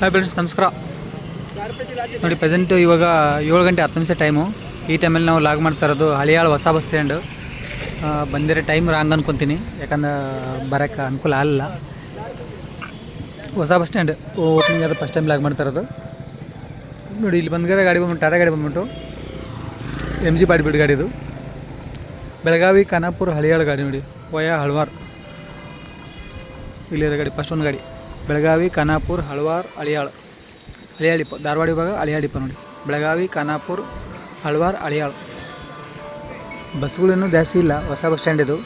Hi friends ನಮಸ್ಕಾರ. ನೋಡಿ present ಇವಾಗ ಏಳು ಗಂಟೆ ಹತ್ತು ನಿಮಿಷ ಟೈಮು ಈ ಟೈಮಲ್ಲಿ ನಾವು ಲಾಗ್ ಮಾಡ್ತಾ ಇರೋದು ಹಳಿಯಾಳು ಹೊಸ ಬಸ್ ಸ್ಟ್ಯಾಂಡು ಬಂದಿರೋ ಟೈಮ್ ರಾಂಗ್ ಅನ್ಕೊತೀನಿ. ಯಾಕಂದ್ರೆ ಬರೋಕ್ಕೆ ಅನುಕೂಲ ಆಗಲ್ಲ ಹೊಸ ಬಸ್ ಸ್ಟ್ಯಾಂಡ್ ಓಪನಿಂಗ್ ಅದು ಫಸ್ಟ್ ಟೈಮ್ ಲಾಗ್ ಮಾಡ್ತಾ ಇರೋದು. ನೋಡಿ, ಇಲ್ಲಿ ಬಂದ್ಗಾರೆ ಗಾಡಿ ಬಂದ್ಬಿಟ್ಟು ಟಾಟಾ ಗಾಡಿ ಬಂದ್ಬಿಟ್ಟು. ಎಂ ಜಿ ಗಾಡಿ ಇದು. ಬೆಳಗಾವಿ, ಖಾನಾಪುರ, ಹಳಿಯಾಳು ಗಾಡಿ ನೋಡಿ. ವಯ ಹಳ್ವಾರ್ ಇಲ್ಲಿರೋ ಗಾಡಿ ಫಸ್ಟ್ ಒಂದು ಗಾಡಿ. ಬೆಳಗಾವಿ, ಖಾನಾಪುರ, ಹಳ್ವಾರ್, ಅಳಿಯಾಳ್. ಅಳಿಯಾಳಿಪ್ಪ ಧಾರವಾಡ ವಿಭಾಗ ಅಳಿಯಾಳಿಪ್ಪ ನೋಡಿ ಬೆಳಗಾವಿ, ಖಾನಾಪುರ್, ಹಳ್ವಾರ್, ಅಳಿಯಾಳ್. ಬಸ್ಗಳೇನು ಜಾಸ್ತಿ ಇಲ್ಲ, ಹೊಸ ಬಸ್ ಸ್ಟ್ಯಾಂಡ್ ಇದು.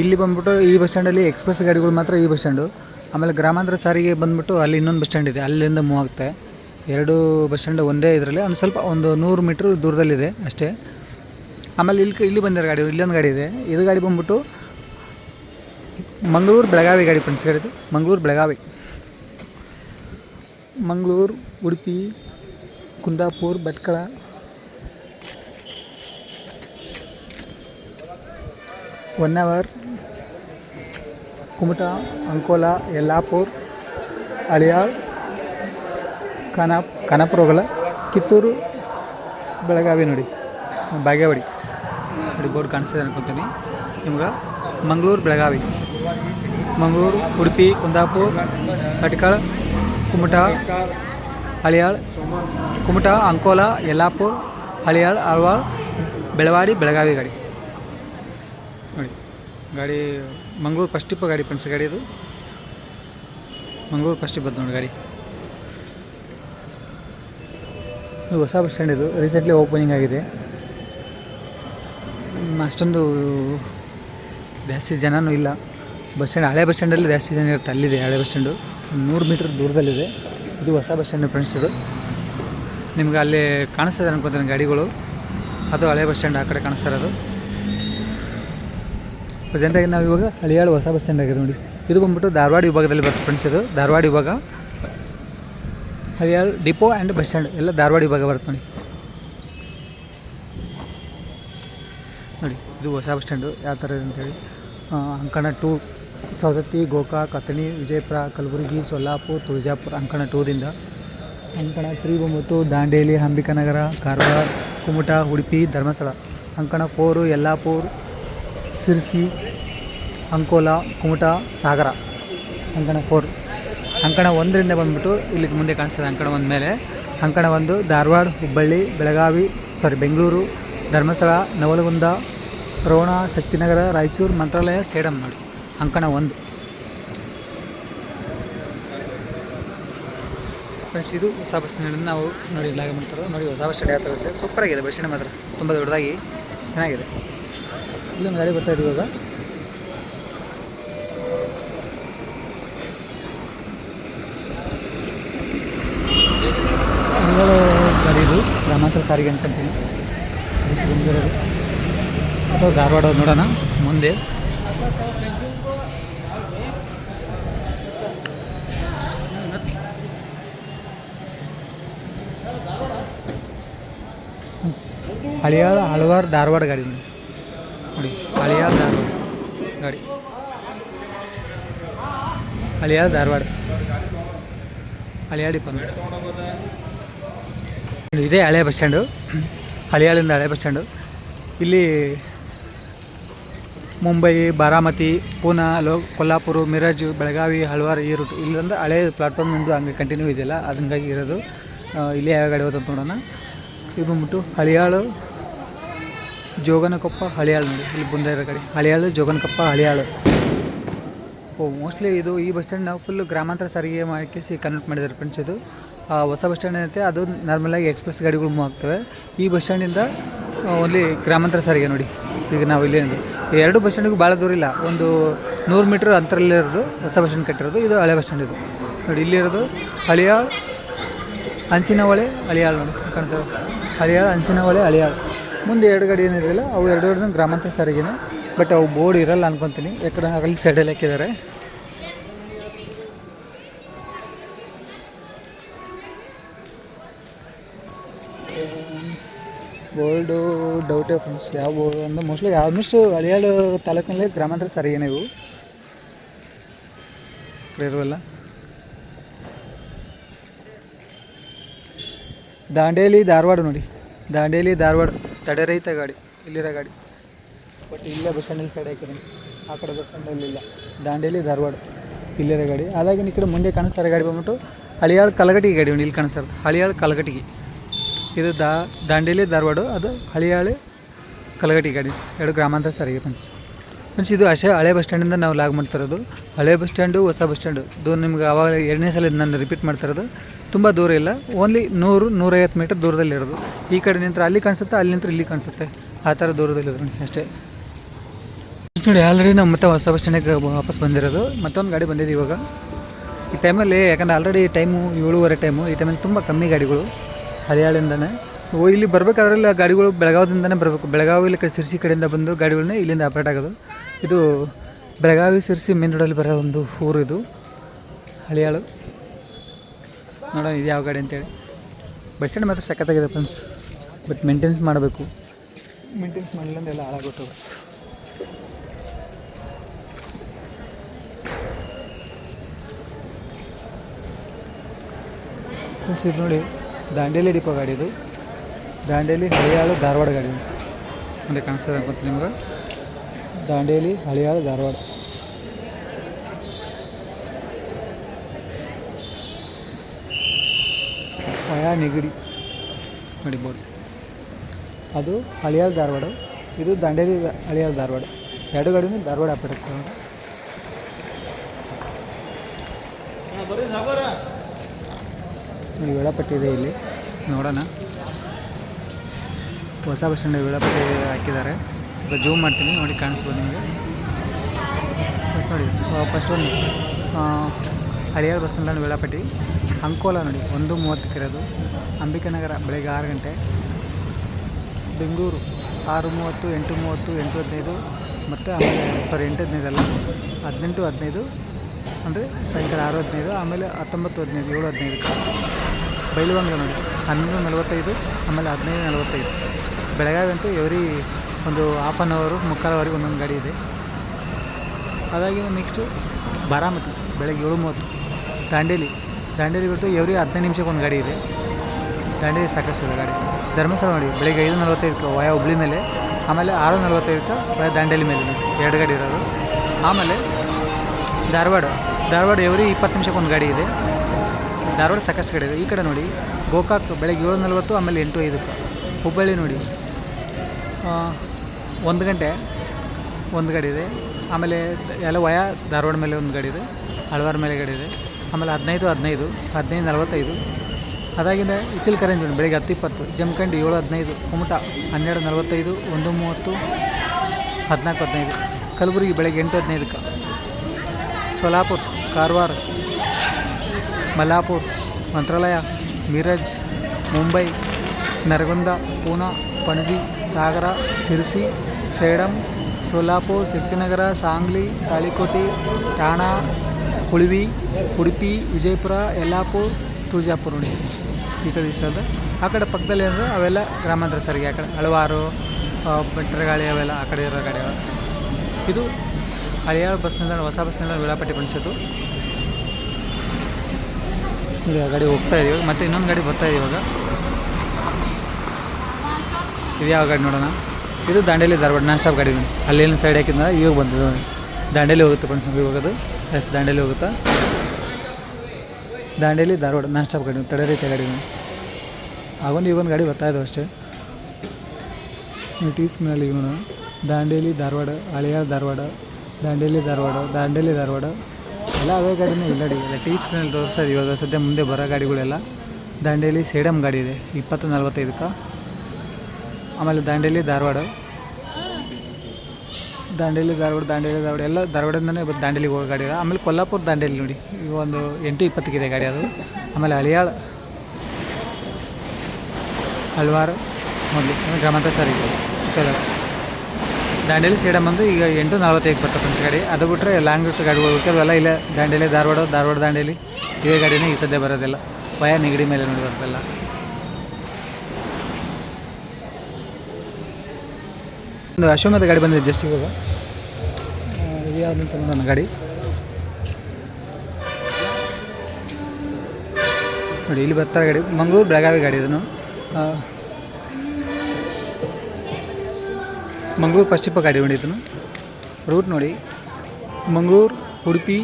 ಇಲ್ಲಿ ಬಂದ್ಬಿಟ್ಟು ಈ ಬಸ್ ಸ್ಟ್ಯಾಂಡಲ್ಲಿ ಎಕ್ಸ್ಪ್ರೆಸ್ ಗಾಡಿಗಳು ಮಾತ್ರ ಈ ಬಸ್ ಸ್ಟ್ಯಾಂಡು. ಆಮೇಲೆ ಗ್ರಾಮಾಂತರ ಸಾರಿಗೆ ಬಂದ್ಬಿಟ್ಟು ಅಲ್ಲಿ ಇನ್ನೊಂದು ಬಸ್ ಸ್ಟ್ಯಾಂಡ್ ಇದೆ, ಅಲ್ಲಿಂದ ಮೂವ್ ಆಗುತ್ತೆ. ಎರಡು ಬಸ್ ಸ್ಟ್ಯಾಂಡ್ ಒಂದೇ ಇದರಲ್ಲಿ, ಒಂದು ಸ್ವಲ್ಪ ಒಂದು ನೂರು ಮೀಟ್ರ್ ದೂರದಲ್ಲಿದೆ ಅಷ್ಟೇ. ಆಮೇಲೆ ಇಲ್ಲಿ ಇಲ್ಲಿ ಬಂದಿರೋ ಗಾಡಿ, ಇಲ್ಲೊಂದು ಗಾಡಿ ಇದೆ. ಇದು ಗಾಡಿ ಬಂದ್ಬಿಟ್ಟು ಮಂಗಳೂರು ಬೆಳಗಾವಿ ಗಾಡಿ ಫ್ರೆಂಡ್ಸ್ ಗಾಡಿದು ಮಂಗಳೂರು ಬೆಳಗಾವಿ. ಮಂಗಳೂರು, ಉಡುಪಿ, ಕುಂದಾಪುರ್, ಭಟ್ಕಳ. ಹೊನ್ನಾವರ್, ಕುಮಟಾ, ಅಂಕೋಲಾ, ಯಲ್ಲಾಪುರ್ ಅಳಿಯಾಳ್ ಖಾನಾ ಖಾನಾಪುರ ಹೋಗಲ್ಲ ಕಿತ್ತೂರು, ಬೆಳಗಾವಿ ನೋಡಿ. ಬಾಗೇವಾಡಿ. ನೋಡಿ ಬೋರ್ಡ್ ಕಾಣಿಸ್ತಿದೆ ಅನ್ಕೊತೀನಿ. ನಿಮ್ಗೆ? ಮಂಗಳೂರು, ಬೆಳಗಾವಿ. ಮಂಗಳೂರು, ಉಡುಪಿ, ಕುಂದಾಪುರ ಭಟ್ಕಳ ಕುಮಟಾ, ಹಳಿಯಾಳ್, ಕುಮಟಾ, ಅಂಕೋಲಾ, ಯಲ್ಲಾಪುರ, ಹಳಿಯಾಳ್, ಆಳ್ವಾಳ್, ಬೆಳವಾಡಿ, ಬೆಳಗಾವಿ ಗಾಡಿ. ನೋಡಿ, ಗಾಡಿ ಮಂಗಳೂರು ಫಸ್ಟ್ ಟಿಪ್ಪ ಗಾಡಿ ಫ್ರೆಂಡ್ಸ್ ಗಾಡಿ ಇದು. ಮಂಗಳೂರು ಫಸ್ಟ್ ಟಿಪ್ ಬಂತು ನೋಡಿ ಗಾಡಿ. ಇದು ಹೊಸ ಬಸ್ ಸ್ಟ್ಯಾಂಡ್ ಇದು. ರೀಸೆಂಟ್ಲಿ ಓಪನಿಂಗ್ ಆಗಿದೆ. ಅಷ್ಟೊಂದು ಜಾಸ್ತಿ ಜನನೂ ಇಲ್ಲ. ಬಸ್ ಸ್ಟ್ಯಾಂಡ್, ಹಳೆ ಬಸ್ ಸ್ಟ್ಯಾಂಡಲ್ಲಿ ಜಾಸ್ತಿ ಜನ ಇರುತ್ತೆ. ಅಲ್ಲಿದೆ ಹಳೆ ಬಸ್ ಸ್ಟ್ಯಾಂಡು. ನೂರು ಮೀಟ್ರ್ ದೂರದಲ್ಲಿದೆ. ಇದು ಹೊಸ ಬಸ್ ಸ್ಟ್ಯಾಂಡ್ ಫ್ರೆಂಡ್ಸ್ ಇದು. ನಿಮ್ಗೆ ಅಲ್ಲಿ ಕಾಣಿಸ್ತದೆ ಅನ್ಕೊತೀನಿ ಗಾಡಿಗಳು. ಅದು ಹಳೆ ಬಸ್ ಸ್ಟ್ಯಾಂಡ್ ಆ ಕಡೆ ಕಾಣಿಸ್ತಾ ಇರೋದು. ಪ್ರೆಸೆಂಟಾಗಿ ನಾವು ಇವಾಗ ಹಳಿಯಾಳು ಹೊಸ ಬಸ್ ಸ್ಟ್ಯಾಂಡ್ ಆಗಿದೆ ನೋಡಿ. ಇದು ಬಂದ್ಬಿಟ್ಟು ಧಾರವಾಡ ವಿಭಾಗದಲ್ಲಿ ಬರುತ್ತೆ ಫ್ರೆಂಡ್ಸ್ ಇದು. ಧಾರವಾಡ ವಿಭಾಗ, Haliyal depot and bus stand. ಎಲ್ಲ ಧಾರವಾಡ ವಿಭಾಗ ಬರುತ್ತೆ ನೋಡಿ. ನೋಡಿ, ಇದು ಹೊಸ ಬಸ್ ಸ್ಟ್ಯಾಂಡು. ಯಾವ ಥರ ಇದೆ ಅಂತೇಳಿ. ಅಂಕಣ ಟೂ ಸವದತ್ತಿ, ಗೋಕಾಕ್, ಅಥಣಿ, ವಿಜಯಪುರ, ಕಲಬುರಗಿ, ಸೊಲ್ಲಾಪುರ, ತುಳಜಾಪುರ, ಅಂಕಣ ಟೂರಿಂದ. ಅಂಕಣ ತ್ರೀ ಒಂಬತ್ತು ದಾಂಡೇಲಿ, ಅಂಬಿಕಾನಗರ, ಕಾರವಾರ, ಕುಮಟ, ಉಡುಪಿ, ಧರ್ಮಸ್ಥಳ. ಅಂಕಣ ಫೋರು, ಯಲ್ಲಾಪುರ, ಸಿರ್ಸಿ, ಅಂಕೋಲಾ, ಕುಮಟ, ಸಾಗರ. ಅಂಕಣ ಫೋರ್. ಅಂಕಣ ಒಂದರಿಂದ ಬಂದ್ಬಿಟ್ಟು ಇಲ್ಲಿಗೆ ಮುಂದೆ ಕಾಣಿಸ್ತದೆ ಅಂಕಣ ಒಂದು ಮೇಲೆ. ಅಂಕಣ ಒಂದು, ಧಾರವಾಡ, ಹುಬ್ಬಳ್ಳಿ, ಬೆಳಗಾವಿ ಸಾರಿ ಬೆಂಗಳೂರು, ಧರ್ಮಸ್ಥಳ, ನವಲಗುಂದ, ರೋಣ, ಶಕ್ತಿನಗರ, ರಾಯಚೂರು, ಮಂತ್ರಾಲಯ ಸೇಡಂ ನೋಡಿ ಅಂಕಣ ಒಂದು. ಫ್ರೆಂಡ್ಸ್, ಇದು ಹೊಸ ಬಸ್ ಸ್ಟ್ಯಾಂಡ್ ನಾವು ನೋಡಿ ಇಲ್ಲಾಗ ಮಾಡ್ತಾರೆ ನೋಡಿ, ಹೊಸ ಬಸ್ ಸ್ಟ್ಯಾಂಡ್ ಇರುತ್ತೆ ಸೂಪರ್ ಆಗಿದೆ ಬಸ್ ಮಾತ್ರ. ತುಂಬ ದೊಡ್ಡದಾಗಿ ಚೆನ್ನಾಗಿದೆ. ಇಲ್ಲೊಂದು ಗಾಡಿ ಬರ್ತಾ ಇವಾಗ. ಇದು ಗ್ರಾಮಾಂತರ ಸಾರಿಗೆ ಅನ್ಕೊಂತೀನಿ ಅಥವಾ ಧಾರವಾಡ ನೋಡೋಣ. ಮುಂದೆ. ಹಳಿಯಾಳ ಹಲವಾರು ಧಾರವಾಡ ಗಾಡಿ ನೋಡಿ. ಹಳಿಯಾಳ, ಧಾರವಾಡ ಗಾಡಿ. ಹಳಿಯಾಳ, ಧಾರವಾಡ. ಹಳಿಯಾಡಿ ಪಂದ್ರ ಇದೇ ಹಳೆ ಬಸ್ ಸ್ಟ್ಯಾಂಡು. ಹಳಿಯಾಳಿಂದ ಹಳೆ ಬಸ್ ಸ್ಟ್ಯಾಂಡು. ಇಲ್ಲಿ ಮುಂಬೈ, ಬಾರಾಮತಿ, ಪೂನಾ, ಲೋ, ಕೊಲ್ಲಾಪುರ, ಮಿರಾಜ್, ಬೆಳಗಾವಿ, ಹಲವಾರು ಈ ರೂಟ್ ಇಲ್ಲಂದ್ರೆ ಹಳೆ ಪ್ಲಾಟ್ಫಾರ್ಮ್ ಇಂದು ಹಂಗೆ ಕಂಟಿನ್ಯೂ ಇದೆಯಲ್ಲ ಅದಂಗಾಗಿ ಇರೋದು. ಇಲ್ಲಿ ಯಾವ ಗಾಡಿ ಹೋದಂತ ನೋಡೋಣ. ಇದು ಬಂದ್ಬಿಟ್ಟು ಹಳಿಯಾಳು, ಜೋಗನಕೊಪ್ಪ, ಹಳಿಯಾಳು ನೋಡಿ. ಇಲ್ಲಿ ಬಂದ ಇರೋ ಗಾಡಿ. ಹಳಿಯಾಳು, ಜೋಗನಕೊಪ್ಪ, ಹಳಿಯಾಳು. ಓ ಮೋಸ್ಟ್ಲಿ ಇದು ಈ ಬಸ್ ಸ್ಟ್ಯಾಂಡ್ ನಾವು ಫುಲ್ ಗ್ರಾಮಾಂತರ ಸಾರಿಗೆ ಮಾಡಿಸಿ ಕನ್ವರ್ಟ್ ಮಾಡಿದ್ದಾರೆ ಫ್ರೆಂಡ್ಸ್ ಇದು. ಹೊಸ ಬಸ್ ಸ್ಟ್ಯಾಂಡ್ ಏನೈತೆ, ಅದು ನಾರ್ಮಲಾಗಿ ಎಕ್ಸ್ಪ್ರೆಸ್ ಗಾಡಿಗಳು ಮೂವ್ ಆಗ್ತವೆ. ಈ ಬಸ್ ಸ್ಟ್ಯಾಂಡಿಂದ ಓನ್ಲಿ ಗ್ರಾಮಾಂತರ ಸಾರಿಗೆ ನೋಡಿ. ಈಗ ನಾವು ಇಲ್ಲೇ ಎರಡು ಬಸ್ ಸ್ಟ್ಯಾಂಡಿಗೂ ಭಾಳ ದೂರ ಇಲ್ಲ. ಒಂದು ನೂರು ಮೀಟ್ರ್ ಅಂತರಲ್ಲಿರೋದು ಹೊಸ ಬಸ್ ಸ್ಟ್ಯಾಂಡ್ ಕಟ್ಟಿರೋದು, ಇದು ಹಳೆ ಬಸ್ ಸ್ಟ್ಯಾಂಡ್ ಇದು. ನೋಡಿ ಇಲ್ಲಿರೋದು ಹಳಿಯಾಳ್ ಹಂಚಿನಹೊಳೆ ಹಳಿಯಾಳ್ ನೋಡಿ ಕಾಣಿಸೋ. ಹಳಿಯಾಳ್ ಹಂಚಿನಹೊಳೆ ಹಳಿಯಾಳ್. ಮುಂದೆ ಎರಡು ಗಾಡಿ ಏನಿದೆಯಲ್ಲ ಅವು ಎರಡು ಗ್ರಾಮಾಂತರ ಸಾರಿಗೆನೇ ಬಟ್ ಅವು ಬೋರ್ಡ್ ಇರಲ್ಲ ಅನ್ಕೊತೀನಿ. ಯಾಕಂದ್ರೆ ಅಲ್ಲಿ ಸೈಡಲ್ಲಿ ಹಾಕಿದ್ದಾರೆ. ಬೋರ್ಡು ಡೌಟ್ ಫ್ರೆಂಡ್ಸ್ ಯಾವ ಬೋರ್ಡು ಅಂದ್ರೆ ಮೋಸ್ಟ್ಲಿ ಆಲ್ಮೋಸ್ಟ್ ಹಳಿಯಾಳು ತಾಲೂಕಿನಲ್ಲಿ ಗ್ರಾಮಾಂತರ ಸಾರಿಗೆನೆ ಇವು. ಕ್ಲಿಯರ್ವಲ್ಲ ದಾಂಡೇಲಿ ಧಾರವಾಡ ನೋಡಿ. ದಾಂಡೇಲಿ ಧಾರವಾಡ ತಡೆರಹಿತ ಗಾಡಿ ಇಲ್ಲಿರೋ ಗಾಡಿ. ಬಟ್ ಇಲ್ಲೇ ಬಸ್ ಸ್ಟ್ಯಾಂಡಲ್ಲಿ ಸೈಡ್ ಹಾಕಿದ್ದೀನಿ. ಆ ಕಡೆ ಬಸ್ ಸ್ಟ್ಯಾಂಡಲ್ಲಿ ಇಲ್ಲ. ದಾಂಡೇಲಿ ಧಾರವಾಡ ಇಲ್ಲಿರೋ ಗಾಡಿ. ಅದಾಗಿನ ಈ ಕಡೆ ಮುಂದೆ ಕಾಣಿಸ್ತಾರೆ ಗಾಡಿ ಬಂದ್ಬಿಟ್ಟು ಹಳಿಯಾಳ್ ಕಲಗಟ್ಟಿಗೆ ಗಾಡಿ ಇಲ್ಲಿ ಕಾಣಿಸ್ತಾರೆ ಹಳಿಯಾಳ್ ಕಲಗಟ್ಟಿಗೆ ಇದು ದಾ, ದಾಂಡೇಲಿ, ಧಾರವಾಡ, ಅದು ಹಳಿಯಾಳೆ ಕಲಗಟ್ಟಿ ಗಾಡಿ, ಎರಡು ಗ್ರಾಮಾಂತರ ಸಾರಿಗೆ ಫ್ರೆಂಡ್ಸ್ ಫ್ರೆಂಡ್ಸ್, ಇದು ಅಶೆ ಹಳೆ ಬಸ್ ಸ್ಟ್ಯಾಂಡಿಂದ ನಾವು ಲಾಗ್ ಮಾಡ್ತಿರೋದು. ಹಳೆ ಬಸ್ ಸ್ಟ್ಯಾಂಡು, ಹೊಸ ಬಸ್ ಸ್ಟ್ಯಾಂಡು. ಇದು ನಿಮ್ಗೆ ಆವಾಗ ಎರಡನೇ ಸಲ ನಾನು ರಿಪೀಟ್ ಮಾಡ್ತಿರೋದು. ತುಂಬ ದೂರ ಇಲ್ಲ. ಓನ್ಲಿ ನೂರು, ನೂರೈವತ್ತು ಮೀಟರ್ ದೂರದಲ್ಲಿರೋದು ಈ ಕಡೆ ನಿಂತರೆ ಅಲ್ಲಿ ಕಾಣಿಸುತ್ತೆ, ಅಲ್ಲಿ ನಿಂತರೆ ಇಲ್ಲಿ ಕಾಣಿಸುತ್ತೆ. ಆ ಥರ ದೂರದಲ್ಲಿರೋದು ಅಷ್ಟೇ. ಅಷ್ಟೇ ನೋಡಿ ಆಲ್ರೆಡಿ ನಾವು ಮತ್ತೆ ಹೊಸ ಬಸ್ ಸ್ಟ್ಯಾಂಡಿಗೆ ವಾಪಸ್ ಬಂದಿರೋದು. ಮತ್ತೊಂದು ಗಾಡಿ ಬಂದಿದೆ ಇವಾಗ. ಈ ಟೈಮಲ್ಲಿ ಯಾಕಂದ್ರೆ ಆಲ್ರೆಡಿ ಟೈಮು ಏಳುವರೆ ಟೈಮು ಈ ಟೈಮಲ್ಲಿ ತುಂಬ ಕಮ್ಮಿ ಗಾಡಿಗಳು. ಹರಿಯಾಳಿಂದನೇ. ಓ ಇಲ್ಲಿ ಬರಬೇಕಾದ್ರೆ ಗಾಡಿಗಳು ಬೆಳಗಾವಿದಿಂದನೇ ಬರಬೇಕು. ಬೆಳಗಾವಿ ಇಲ್ಲಿ ಕಡೆ ಸಿರ್ಸಿ ಕಡೆಯಿಂದ ಬಂದು ಗಾಡಿಗಳನ್ನ ಇಲ್ಲಿಂದ ಆಪ್ರೇಟ್ ಆಗೋದು. ಇದು ಬೆಳಗಾವಿ ಸಿರ್ಸಿ ಮೇನ್ ರೋಡಲ್ಲಿ ಬರೋ ಒಂದು ಊರು ಇದು. ಹಳಿಯಾಳು. ನೋಡೋಣ ಇದು ಯಾವ ಗಾಡಿ ಅಂತೇಳಿ. ಬಸ್ ಸ್ಟ್ಯಾಂಡ್ ಮಾತ್ರ ಸಖತ್ತಾಗಿದೆ ಫ್ರೆಂಡ್ಸ್ ಬಟ್ ಮೇಂಟೆನೆನ್ಸ್ ಮಾಡಬೇಕು. ಮೇಂಟೆನೆನ್ಸ್ ಮಾಡಲಿಲ್ಲ ಅಂದ್ರೆ ಎಲ್ಲ ಹಾಳಾಗುತ್ತೆ ಫ್ರೆಂಡ್ಸ್ ಇದು ನೋಡಿ. ದಾಂಡೇಲಿ ಡಿಪೋ ಗಾಡಿ ಇದು. ದಾಂಡೇಲಿ ಹಳಿಯಾಳು ಧಾರವಾಡ ಗಾಡಿ ಅಂದರೆ ಕಾಣಿಸ್ತದೆ ಅನ್ಕೊಂತ ನಿಮ್ಗೆ? ದಾಂಡೇಲಿ ಹಳಿಯಾಳು ಧಾರವಾಡ. ಪಯಾ ನಿಗಡಿ. ನೋಡಿ ಬೋರ್ಡ್. ಅದು ಹಳಿಯಾಳು ಧಾರವಾಡ. ಇದು ದಾಂಡೇಲಿ ಹಳಿಯಾಳು ಧಾರವಾಡ. ಎರಡು ಗಾಡಿನೂ ಧಾರವಾಡ ಬರೀ ನೋಡಿ ವೇಳಾಪಟ್ಟಿ ಇದೆ ಇಲ್ಲಿ. ನೋಡೋಣ. ಹೊಸ ಬಸ್ ಸ್ಟ್ಯಾಂಡ್ ವೇಳಾಪಟ್ಟಿ ಹಾಕಿದ್ದಾರೆ. ಸ್ವಲ್ಪ ಜೂಮ್ ಮಾಡ್ತೀನಿ, ನೋಡಿ ಕಾಣಿಸ್ಬೋದು ನಿಮಗೆ. ನೋಡಿ ಫಸ್ಟ್ ಒಂದು ಹರಿಯಾಳ ಬಸ್ ನಿಲ್ದಾಣ ವೇಳಾಪಟ್ಟಿ. ಅಂಕೋಲ ನೋಡಿ, ಒಂದು ಮೂವತ್ತಕ್ಕೆ ಇರೋದು. ಅಂಬಿಕಾನಗರ ಬೆಳಗ್ಗೆ ಆರು ಗಂಟೆ. ಬೆಂಗಳೂರು, ಆರು ಮೂವತ್ತು, ಎಂಟು ಮೂವತ್ತು, ಎಂಟು ಹದಿನೈದು, ಮತ್ತು ಆಮೇಲೆ ಸಾರಿ ಎಂಟು ಹದಿನೈದಲ್ಲ ಹದಿನೆಂಟು ಹದಿನೈದು, ಅಂದರೆ ಸಾಯಂಕಾಲ ಆರು ಹದಿನೈದು, ಆಮೇಲೆ ಹತ್ತೊಂಬತ್ತು ಹದಿನೈದು, ಏಳು ಹದಿನೈದಕ್ಕೆ ಬೈಲುವಂಗ ನೋಡಿ. ಹನ್ನೊಂದು ನಲವತ್ತೈದು, ಆಮೇಲೆ ಹದಿನೈದು ನಲವತ್ತೈದು. ಬೆಳಗಾವಿ ಅಂತೂ ಎವ್ರಿ ಒಂದು ಹಾಫ್ ಆನ್ ಅವರು ಮುಕ್ಕಾಲವರೆಗೆ ಒಂದೊಂದು ಗಾಡಿ ಇದೆ. ಅದಾಗಿ ನೆಕ್ಸ್ಟು ಬಾರಾಮತಿ, ಬೆಳಗ್ಗೆ ಏಳು ಮೂವತ್ತು ದಾಂಡೇಲಿ. ದಾಂಡೇಲಿ ಬಿಟ್ಟು ಎವ್ರಿ ಹದಿನೈದು ನಿಮಿಷಕ್ಕೆ ಒಂದು ಗಾಡಿ ಇದೆ. ದಾಂಡೇಲಿ ಸಾಕಷ್ಟು ಇದೆ ಗಾಡಿ. ಧರ್ಮಸ್ಥಳ ನೋಡಿ, ಬೆಳಗ್ಗೆ ಐದು ನಲವತ್ತೈದಕ್ಕೆ ವಯ ಹುಬ್ಳಿ ಮೇಲೆ, ಆಮೇಲೆ ಆರು ನಲವತ್ತೈದು ವಯ ದಾಂಡೇಲಿ ಮೇಲೆ ಎರಡು ಗಾಡಿ ಇರೋದು. ಆಮೇಲೆ ಧಾರವಾಡ ಧಾರವಾಡ ಎವ್ರಿ ಇಪ್ಪತ್ತು ನಿಮಿಷಕ್ಕೆ ಒಂದು ಗಾಡಿ ಇದೆ. ಧಾರವಾಡ ಸಾಕಷ್ಟು ಕಡೆ ಇದೆ. ಈ ಕಡೆ ನೋಡಿ, ಗೋಕಾಕ್ ಬೆಳಗ್ಗೆ ಏಳು ನಲ್ವತ್ತು ಆಮೇಲೆ ಎಂಟು, ಐದಕ್ಕೆ. ಹುಬ್ಬಳ್ಳಿ ನೋಡಿ. ಒಂದು ಗಂಟೆ, ಒಂದು ಗಾಡಿ ಇದೆ. ಆಮೇಲೆ ಎಲ್ಲ ವಯ, ಧಾರವಾಡ ಮೇಲೆ ಒಂದು ಗಾಡಿ ಇದೆ. ಹಳವಾರ ಮೇಲೆ ಗಾಡಿ ಇದೆ. ಆಮೇಲೆ ಹದಿನೈದು ಹದಿನೈದು ಹದಿನೈದು, ನಲವತ್ತೈದು. ಅದಾಗಿಂದ ಇಚಿಲ್ ಕರೆಂಜ್ ಬೆಳಗ್ಗೆ ಹತ್ತು, ಇಪ್ಪತ್ತು. ಜಮಖಂಡಿ ಏಳು, ಹದಿನೈದು. ಕುಮಟ ಹನ್ನೆರಡು, ನಲವತ್ತೈದು, ಒಂದು, ಮೂವತ್ತು, ಹದಿನಾಲ್ಕು, ಹದಿನೈದು. ಕಲಬುರಗಿ ಬೆಳಗ್ಗೆ ಎಂಟು, ಹದಿನೈದಕ್ಕೆ. ಸೋಲಾಪುರ್, ಕಾರವಾರ ಮಲ್ಲಾಪುರ್, ಮಂತ್ರಾಲಯ, ಮಿರಜ್, ಮುಂಬೈ, ನರಗುಂದ, ಪೂನಾ, ಪಣಜಿ, ಸಾಗರ, ಸಿರ್ಸಿ, ಸೇಡಂ, ಸೋಲಾಪುರ್, ಶಕ್ತಿನಗರ, ಸಾಂಗ್ಲಿ, ತಾಳಿಕೋಟೆ, ಠಾಣಾ, ಉಳಿವಿ, ಉಡುಪಿ, ವಿಜಯಪುರ, ಯಲ್ಲಾಪುರ್, ತುಳಜಾಪುರ ನೋಡಿ. ಈ ಕಡೆ ಇಷ್ಟದ ಆ ಕಡೆ ಪಕ್ಕದಲ್ಲಿ ಅಂದರೆ ಅವೆಲ್ಲ ಗ್ರಾಮಾಂತರ ಸಾರಿಗೆ, ಆ ಕಡೆ ಹಲವಾರು ಬೆಟ್ಟರಗಾಳಿ ಅವೆಲ್ಲ ಆ ಕಡೆ ಇರೋ ಗಾಡಿ ಇದು ಹಳೆಯ ಬಸ್ ನಿಲ್ದಾಣ, ಹೊಸ ಬಸ್ ನಿಲ್ದಾಣ, ವೇಳಾಪಟ್ಟಿ ಈಗ ಗಾಡಿ ಹೋಗ್ತಾ ಇದೀವಿ ಮತ್ತೆ ಇನ್ನೊಂದು ಗಾಡಿ ಬರ್ತಾ ಇದೆ ಇವಾಗ. ಇದು ಯಾವ ಗಾಡಿ ನೋಡೋಣ? ಇದು ದಾಂಡೇಲಿ ಧಾರವಾಡ ನಾನ್ ಸ್ಟಾಪ್ ಗಾಡಿ ಅಲ್ಲೇನು ಸೈಡ್ ಹಾಕಿದ್ನ? ಇವಾಗ ಬಂದಿದ್ದು. ದಾಂಡೇಲಿ ಹೋಗುತ್ತೆ ಫ್ರೆಂಡ್ಸ್ ಇವಾಗ ಅದು. ಎಸ್ ದಾಂಡೇಲಿ ಹೋಗುತ್ತಾ? ದಾಂಡೇಲಿ ಧಾರವಾಡ ನಾನ್ ಸ್ಟಾಪ್ ಗಾಡಿ, ತಡೆ ರೀತಿಯ ಗಾಡಿ ಆಗೊಂದು ಈಗೊಂದು ಗಾಡಿ ಬರ್ತಾ ಇದ್ದಾವೆ ಅಷ್ಟೇ. ಟೀಸ್ ಮೇಲೆ ನೋಡೋಣ ದಾಂಡೇಲಿ ಧಾರವಾಡ, ಹಳೆಯ ಧಾರವಾಡ, ದಾಂಡೇಲಿ ಧಾರವಾಡ ದಾಂಡೇಲಿ ಧಾರವಾಡ. ಎಲ್ಲ ಅವೇ ಗಾಡಿನೇ ಇಲ್ಲ ಅಡಿ ಎಲ್ಲ ಟಿ ಸ್ಕ್ರೀನಲ್ಲಿ ತೋರಿಸೋದು ಇವಾಗ ಸದ್ಯ ಮುಂದೆ ಬರೋ ಗಾಡಿಗಳೆಲ್ಲ ದಾಂಡೇಲಿ ಸೇಡಮ್ ಗಾಡಿ ಇದೆ, ಇಪ್ಪತ್ತು ನಲ್ವತ್ತೈದಕ್ಕೆ. ಆಮೇಲೆ ದಾಂಡೇಲಿ ಧಾರವಾಡ. ದಾಂಡೇಲಿ ಧಾರವಾಡ ದಾಂಡೇಲಿ ಧಾರವಾಡ, ಎಲ್ಲ ಧಾರವಾಡದಿಂದನೇ ಇವತ್ತು ದಾಂಡೇಲಿಗೆ ಹೋಗೋ ಗಾಡಿ ಆಮೇಲೆ ಕೊಲ್ಲಾಪುರ ದಾಂಡೇಲಿ ನೋಡಿ ಈಗ ಒಂದು ಎಂಟು ಇದೆ ಗಾಡಿ ಅದು. ಆಮೇಲೆ ಹಳಿಯಾಳ ಹಲ್ವಾರು ಮೊದಲು ಗ್ರಾಮಾಂತರ ಸಾರಿಗೆ. ದಾಂಡೇಲಿ ಸೇಡಮ್ ಬಂದು ಈಗ ಎಂಟು ನಲ್ವತ್ತೈದು ಬರ್ತದೆ ಫ್ರೆಂಡ್ಸ್ ಗಾಡಿ. ಅದು ಬಿಟ್ಟರೆ ಲಾಂಗ್ ರೂಟ್ ಗಾಡಿಗಳು ಅದೆಲ್ಲ ಇಲ್ಲ. ದಾಂಡೇಲಿ, ಧಾರವಾಡ ಧಾರವಾಡ, ದಾಂಡೇಲಿ. ಇವೇ ಗಾಡಿನೇ ಈ ಸದ್ಯ ಬರೋದಿಲ್ಲ. ಭಯ ನೆಗಡಿ ಮೇಲೆ ನೋಡಿ ಬರ್ತಲ್ಲ ಒಂದು ಗಾಡಿ ಬಂದಿದೆ ಜಸ್ಟ್ ಇವಾಗ. ಇದು ಅಂತ ಗಾಡಿ. ನೋಡಿ, ಇಲ್ಲಿ ಬರ್ತಾರೆ ಗಾಡಿ. ಮಂಗಳೂರು ಬೆಳಗಾವಿ ಗಾಡಿ ಇದನ್ನು. ಮಂಗಳೂರು ಇಪ್ಪ ಗಾಡಿ ಹೊಡಿತು ರೂಟ್ ನೋಡಿ. ಮಂಗಳೂರು ಉಡುಪಿ.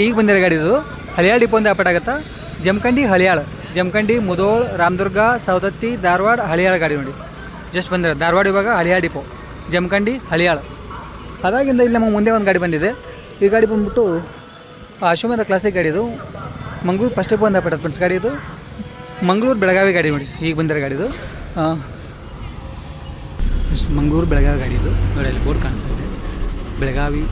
ಈಗ ಬಂದಿರೋ ಗಾಡಿ ಇದು. ಹಳಿಯಾಳ ಡಿಪೋ ಒಂದು ಅಪಾಟ್ ಆಗುತ್ತಾ? ಜಮಖಂಡಿ ಹಳಿಯಾಳ. ಜಮಖಂಡಿ ಮುದೋಳ್ ರಾಮದುರ್ಗ ಸವದತ್ತಿ ಧಾರವಾಡ ಹಳಿಯಾಳ ಗಾಡಿ ನೋಡಿ. ಜಸ್ಟ್ ಬಂದಿರೋ ಧಾರವಾಡ ಇವಾಗ ಹಳಿಯಾಳ ಡಿಪೋ ಜಮಖಂಡಿ ಹಳಿಯಾಳ. ಅದಾಗಿಂದ ಇಲ್ಲಿ ನಮ್ಮ ಮುಂದೆ ಒಂದು ಗಾಡಿ ಬಂದಿದೆ. ಈ ಗಾಡಿ ಬಂದ್ಬಿಟ್ಟು ಅಶ್ವಮೇಧ ಕ್ಲಾಸಿಕ್ ಗಾಡಿ ಇದು. ಮಂಗಳೂರು ಫಸ್ಟ್ ಡಿಪೋ ಒಂದು ಅಪಾಟ್ ಫ್ರೆಂಡ್ಸ್ ಗಾಡಿ ಇದು. ಮಂಗಳೂರು ಬೆಳಗಾವಿ ಗಾಡಿ ನೋಡಿ. ಈಗ ಬಂದಿರೋ ಗಾಡಿ ಇದು. ಆ, ಇಷ್ಟು ಮಂಗಳೂರು ಬೆಳಗಾವಿ ಗಾಡಿ ಇದು. ನೋಡಿ ಅಲ್ಲಿ ಬೋರ್ಡ್ ಇದೆ. ಬೆಳಗಾವಿ